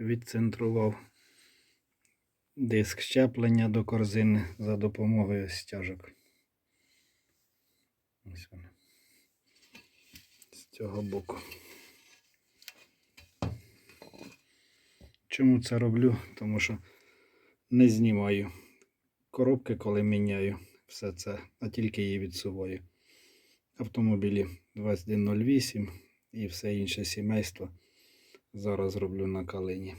відцентрував диск щеплення до корзини за допомогою стяжок. Ось вони. З цього боку. Чому це роблю? Тому що не знімаю коробки, коли міняю все це, а тільки її відсуваю. Автомобілі 2108 і все інше сімейство зараз роблю на калині.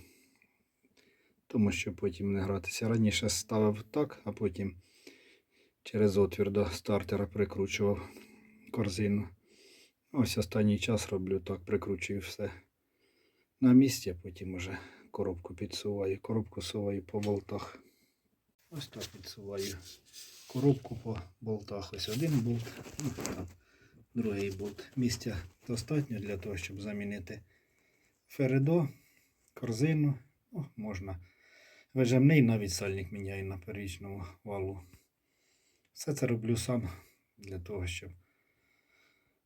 Тому що потім не гратися. Раніше ставив так, а потім через отвір до стартера прикручував корзину. Ось останній час роблю так, прикручую все на місці, а потім уже коробку підсуваю. Коробку суваю по болтах. Ось так підсуваю коробку по болтах. Ось один болт, ну, другий болт. Місця достатньо для того, щоб замінити фередо, корзину. О, можна. Вижимний навіть сальник міняю на первічному валу. Все це роблю сам для того, щоб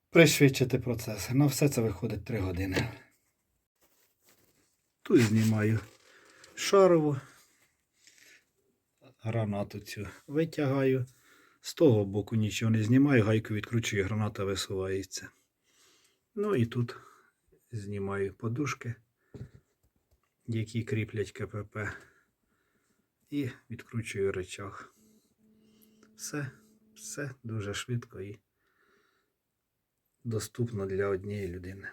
пришвидшити процес. На все це виходить 3 години. Тут знімаю шарову, гранату цю витягаю. З того боку нічого не знімаю, гайку відкручую, граната висувається. Ну і тут знімаю подушки, які кріплять КПП. І відкручую речах. Все, все дуже швидко і доступно для однієї людини.